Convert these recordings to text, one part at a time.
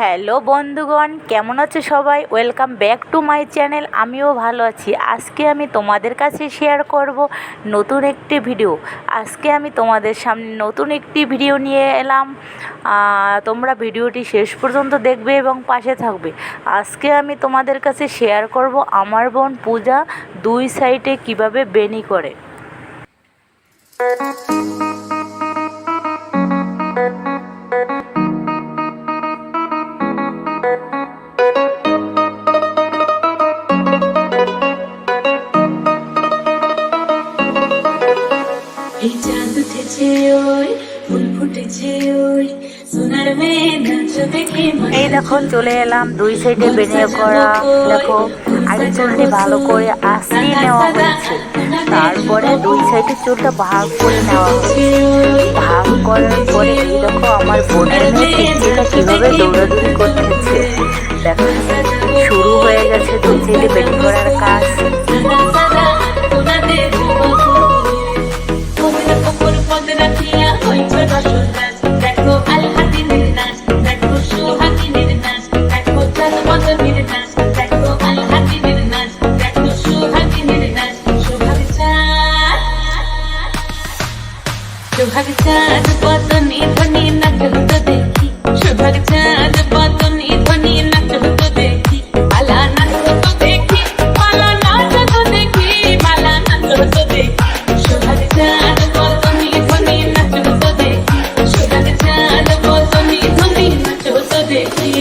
Hello বন্ধুগণ, কেমন আছো সবাই? Welcome back to my channel আমিও ভালো আছি। আজকে আমি তোমাদের কাছে শেয়ার করব নতুন একটি ভিডিও আজকে আমি তোমাদের সামনে নতুন একটি ভিডিও নিয়ে এলাম। তোমরা ভিডিওটি শেষ পর্যন্ত দেখবে এবং পাশে থাকবে। আজকে আমি তোমাদের কাছে শেয়ার করব আমার বোন পূজা দুই সাইডে কীভাবে বেনি করে। এই দেখো চলে এলাম দুই সাইডে বেনিয়ে করা দেখো আগে চুলটি ভালো করে আশ্রিয়ে নেওয়া হয়েছে। তারপরে দুই সাইডে চুলটা ভাগ করে নেওয়া হয়েছে। ভাগ করার পরে এই দেখো আমার বোনের মেয়ে পিচ্ছিটা কীভাবে দৌড়াদৌড়ি করতেছে দেখো শুরু হয়ে গেছে দুই সাইডে বেনি করার কাজ। সোহাগ চাঁদ বদনি ধ্বনি নাচ হতো দেখি সোহাগ চাঁদ বদনি ধ্বনি নাচ হতো দেখি পালা নাচ হতো দেখি পালা নাচ হতো দেখি পালা নাচ হতো দেখি সোহাগ চাঁদ বদনি ধ্বনি নাচ হতো দেখি সোহাগ চাঁদ বদনি ধ্বনি নাচ হতো দেখি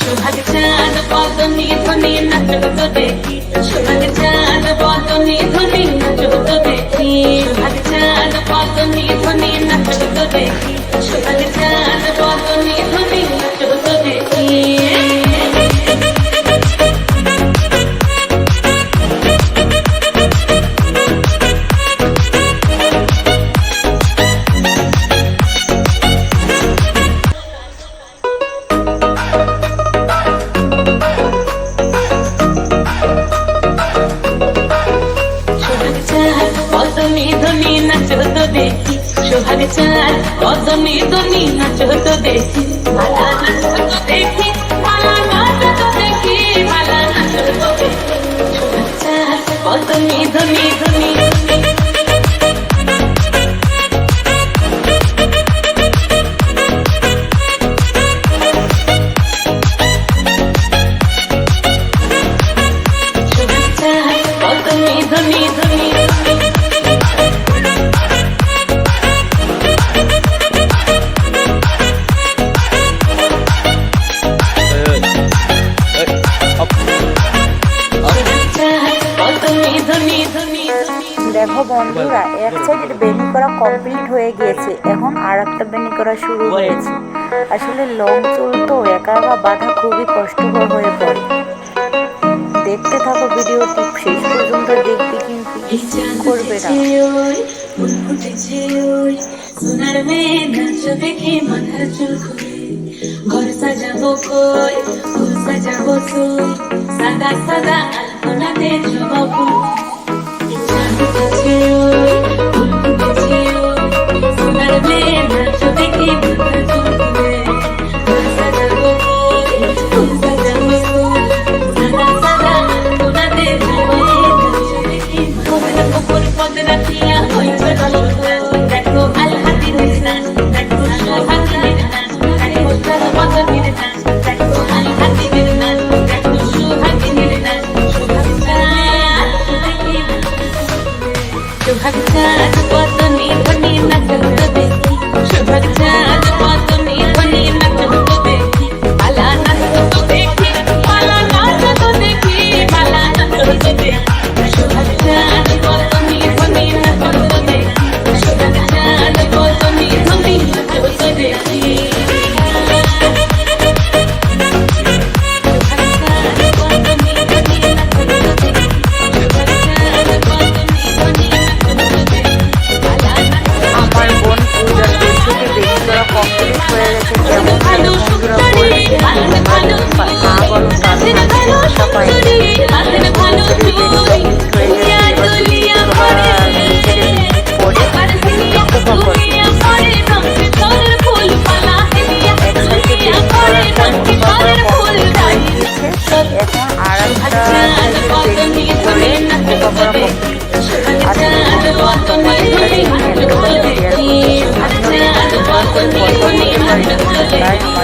সোহাগ চাঁদ বদনি ধ্বনি নাচ হতো দেখি। সোহাগ চাঁদ বদনি ধ্বনি নাচ হতো দেখি। সোহাগ চাঁদ বদনি ধ্বনি নাচ হতো দেখি। সোহাগ চাঁদ সোহাগ চাঁদ বদনি ধ্বনি নাচ তো দেখি মালা নাচ তো দেখি মালা নাচ তো দেখি মালা নাচ তো দেখি সোহাগ দমি বদনি বন্ধুরা এক সাইডের বেনি করা কমপ্লিট হয়ে গিয়েছে। এখন আর একটা বেনি করা শুরু হয়েছে আসলে লং চুল তো একা একা বাঁধা খুবই কষ্টকর হয়ে পড়ে। দেখতে থাকো ভিডিওটি শেষ পর্যন্ত দেখতে কিন্তু করবে না। ফুল সোনার মেয়ে নাচ দেখে চুল ঘর সাজাবো কই ফুল সাজাবো তুই। সাদা সাদা আলপনাতে জমাবো এই सुभग चांद पत्नी बनी नगल देती सुभग चांद subscribe